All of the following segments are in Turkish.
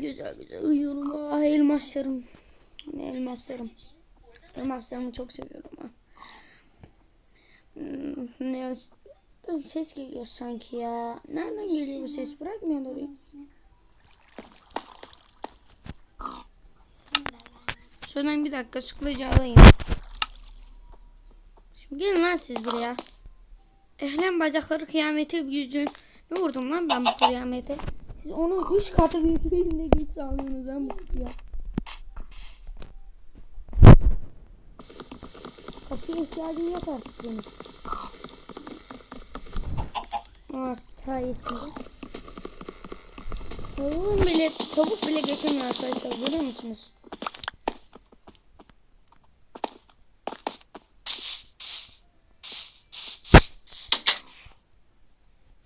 Güzel güzel uyuyorum. Ah, elmaslarım. Ne elmaslarım. Elmaslarımı çok seviyorum. Ha. Hmm, Ne ses geliyor sanki ya. Nereden geliyor bu ses? Bırakmıyor orayı. Şuradan bir dakika sıklıca alayım. Şimdi gelin lan siz buraya. Ehlen bacakları kıyameti yüzü. Ne vurdum lan ben bu kıyamete? Siz onun üç katı büyüklüğünde güç sağlıyorsunuz bu ya. Kapıya ihtiyacım yok artık benim. Aa sayesinde. Tavuğun bile, tavuk bile geçemiyor arkadaşlar görüyor musunuz?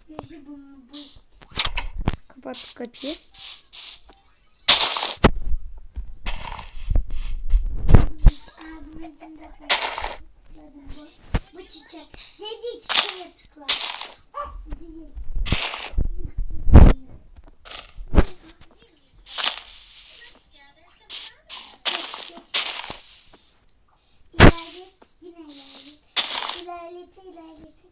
Yüzü bunu kapat kapıyı. Bu çiçek. Dedi çiçeğe tıkla. Ah değil. İlerlet, yine ilerlet. İlerlete, ilerlete.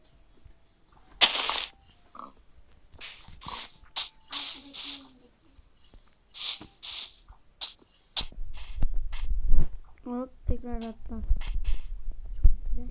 Atlan. Çok güzel.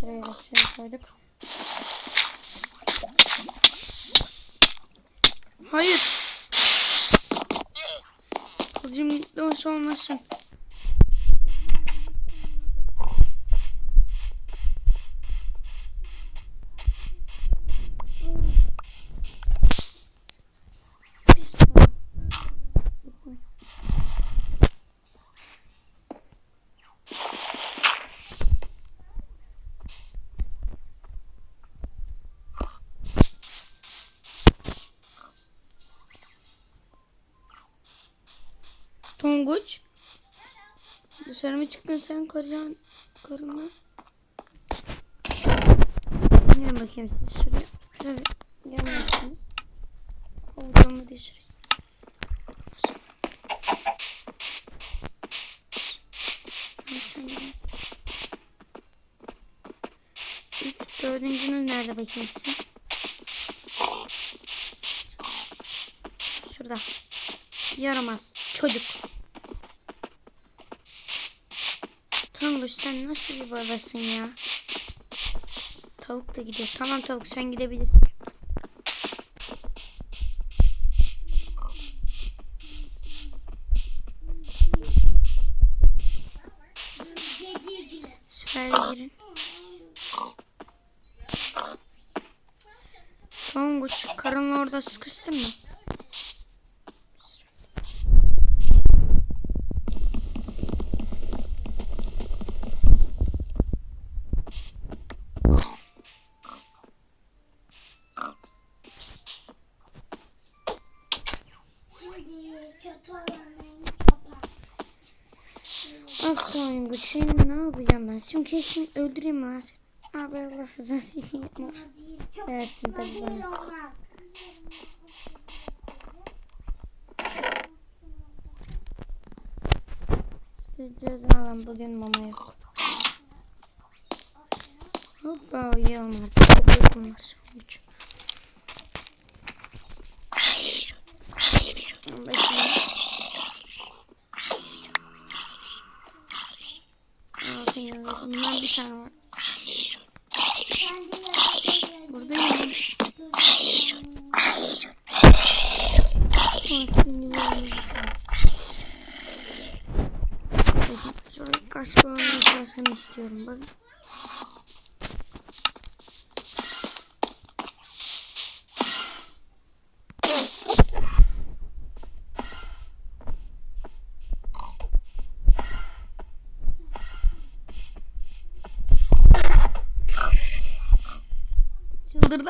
Şuraya şey koyduk. Hayır. Olsa olmasın. Tonguç. Dışarı mı çıktın sen karıyan karına? Gelin bakayım siz şuraya. Şöyle gelin bakayım. Havucamı düşüreyim. Şimdi. Üç, Dördüncünüz nerede bakayım sizin? Şurada. Yaramaz çocuk. Tonguç sen nasıl bir babasın ya? Tavuk da gidiyor. Tamam tavuk sen gidebilirsin. Şöyle. Tonguç karınla orada sıkıştın mı? Şimdi ne yapacağım ben? Şimdi kesin öldüreyim lan seni. Abi Allah rızası için yapma. Evet tabii değil bana. ceza alın bugün mama yok. Hoppa uyuyalım artık. Uykum var. Tonguç. Görüşürüz.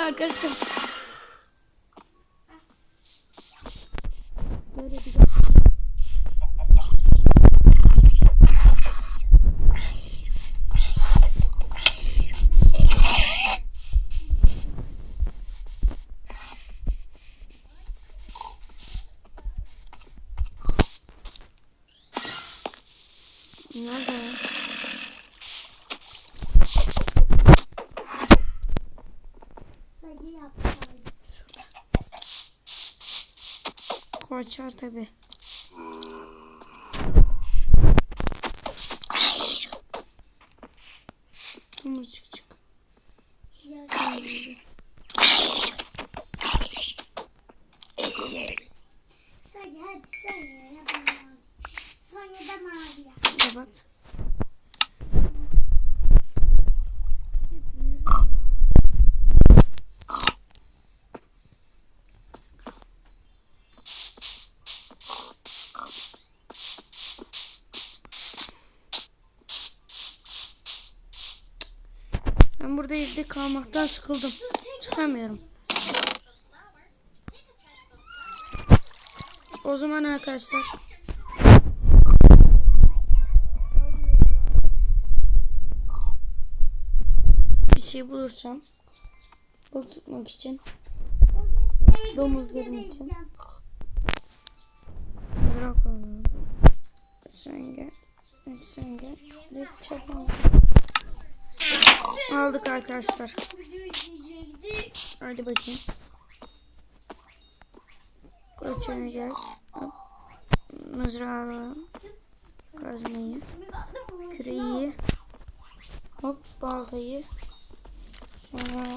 Arkadaşlar. Böyle bir Nerede? ya? Sayı yaptı. Kaçar tabi. Ben burada evde kalmaktan sıkıldım. Çıkamıyorum. O zaman arkadaşlar bir şey bulursam balık tutmak için domuzlarım için mızrak alıyorum. Sen gel. Sen gel. Bir çapal. Aldık arkadaşlar. Hadi bakayım. Koçunu gel. Hop. Mızrağı alalım. Kazmayı. Küreği. Hop baltayı. Sonra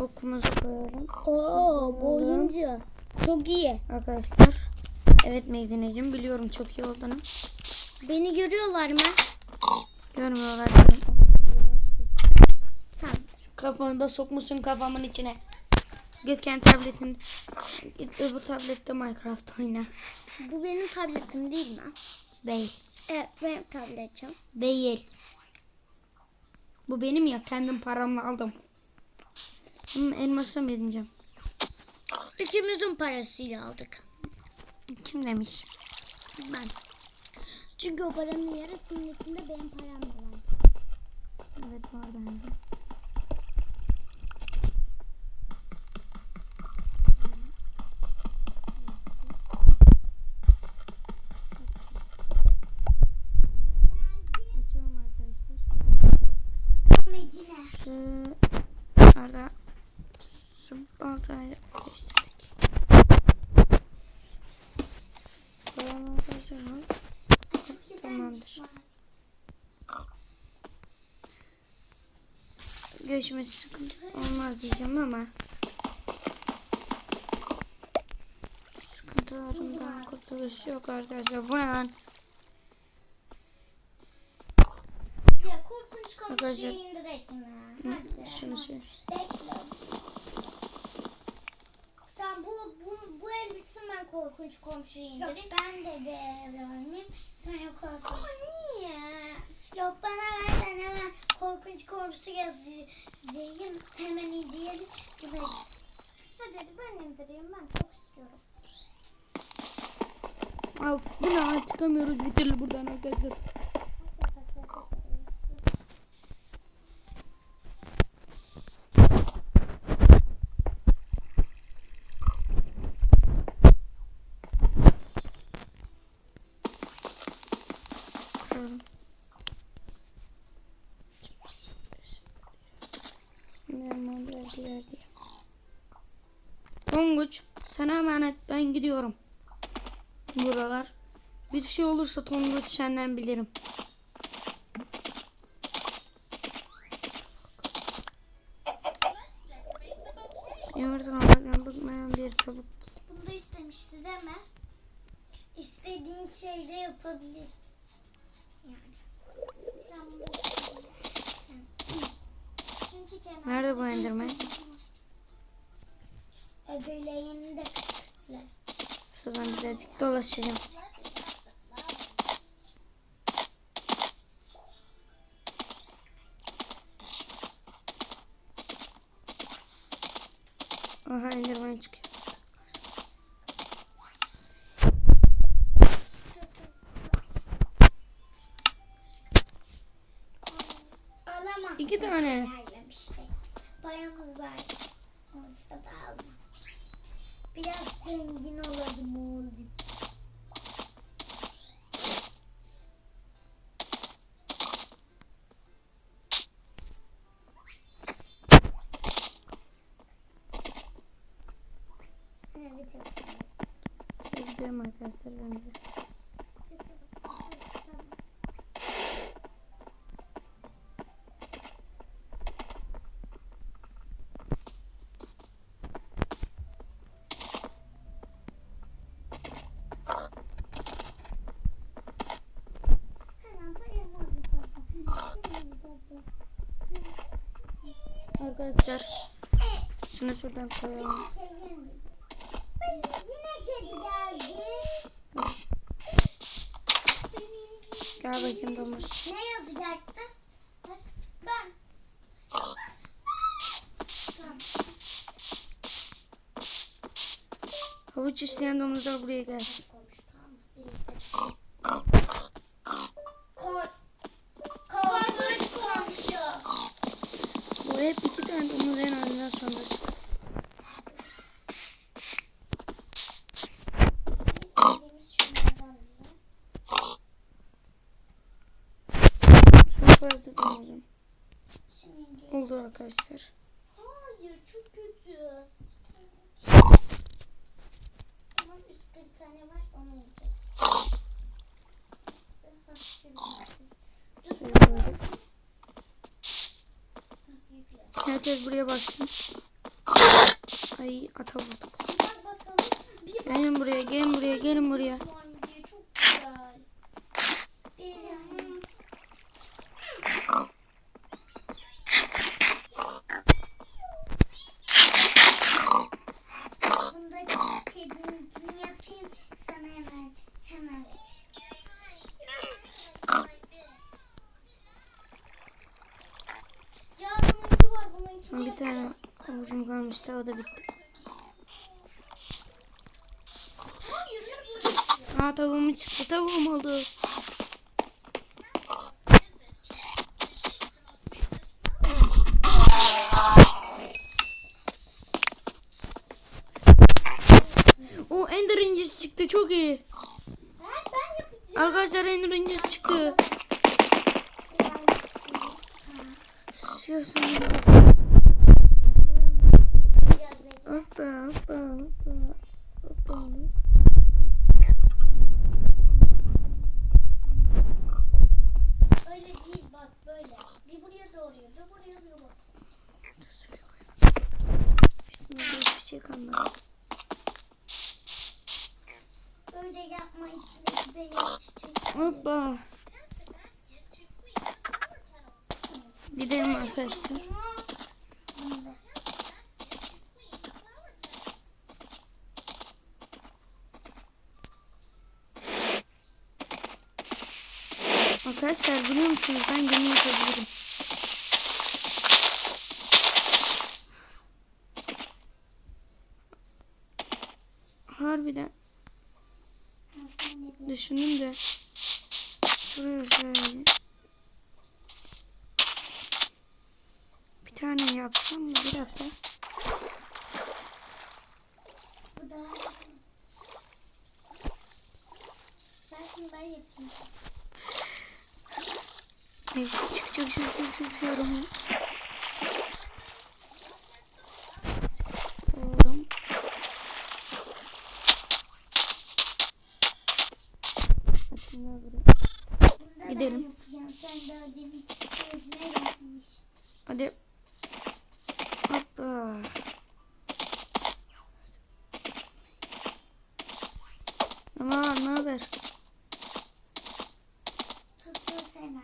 okumuzu koyalım. Oo boyunca. Çok iyi. Arkadaşlar. Evet Meydaneciğim biliyorum çok iyi olduğunu. Beni görüyorlar mı? Görmüyorlar beni. Kafanı da sokmuşsun kafamın içine. Git kendi tabletin. Git öbür tablette Minecraft oyna. Bu benim tabletim değil mi? Değil. Evet benim tabletim. Değil. Bu benim ya kendim paramla aldım. Hı, elmasım edineceğim. İkimizin parasıyla aldık. Kim demiş? Ben. Çünkü o paranın yarısının içinde benim param da var. Evet var bende. Şu baltayı değiştirdik. Tamam mı? Tamamdır. Görüşmesi sıkıntı olmaz diyeceğim ama sıkıntılarımdan kurtuluş yok arkadaşlar. Bu ne lan? Arkadaşlar. Şunu şey. Bekle. Tamam bu, bu, bu el bitsin ben korkunç komşuyu indireyim. ben de bir ev oynayayım. Sonra korkunç. Ama niye? Yok bana ver ben hemen korkunç komşu yazayım. Hemen indirelim. Hadi hadi ben indireyim ben çok istiyorum. Of bu ne çıkamıyoruz bir türlü buradan arkadaşlar. Diğer diğer. Tonguç sana emanet ben gidiyorum. Buralar. Bir şey olursa Tonguç senden bilirim. Yumurtadan almaktan bıkmayan bir tavuk. Bunu da istemişti değil mi? İstediğin şeyde yapabilirsin. Yani. Ben bunu. Kenar- Nerede bu enderman? Öbürlerini de kırkla. Şuradan birazcık dolaşacağım. Aha Enderman çıkıyor. İki tane. Paramız var. Olsa da alma. Biraz zengin olalım oğlum. Evet, evet. Arkadaşlar bence. Arkadaşlar şunu şuradan koyalım. Yine kedi geldi. Gel bakayım domuz. Ne yazacaktı? Ben. Havuç isteyen domuzlar buraya gelsin. Tane domuz en azından sonunda. İstediğimiz şunlardan güzel. Çok fazla domuzum. Şimdi Oldu arkadaşlar. Hayır çok kötü. Tamam üstte bir tane var onu yiyeceğiz. Hah, şöyle. Şöyle koyduk. Hah, yükle. Herkes buraya baksın. Ay ata vurduk. Gelin buraya, gelin buraya, gelin buraya. var mı diye çok güzel. Benim. Bundaki kedininkini yapayım sana hemen hemen. Ya bununki var bununkini Bir tane kalmıştı o da bitti. Aa tavuğum çıktı tavuğum oldu. O ender incisi çıktı çok iyi. Arkadaşlar ender incisi çıktı. Şurası. Hoppa hoppa hoppa. Hoppa. Öyle değil bak böyle. Bir buraya doğruyor, bir buraya doğru. Şöyle koyalım. Şimdi hiçbir şey kalmadı. Böyle yapma içindeki beyaz çiçek. Hoppa. Gidelim arkadaşlar. Arkadaşlar biliyor musunuz ben gemi yapabilirim. Harbiden düşündüm de şuraya şöyle bir tane yapsam mı? Bir dakika. Da. Ben şimdi ben yapayım. Neyse çık çık çık çık çık yorum. Oğlum. Şunlar buraya. Bunu da Gidelim. Ben yapacağım. Sen de ödemin gözüne yapmış. Hadi. Hoppa. Ama ne haber? Tutuyor seni.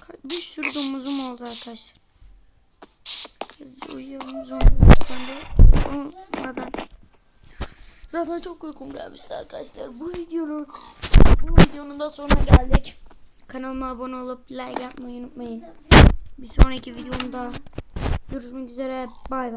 Ka- Bir sürü domuzum oldu arkadaşlar. Biz uyuyalım zombilerden. Zaten çok uykum gelmişti arkadaşlar. Bu videonun bu videonun da sonuna geldik. Kanalıma abone olup like yapmayı unutmayın. Bir sonraki videomda Görüşmek üzere. Bay bay.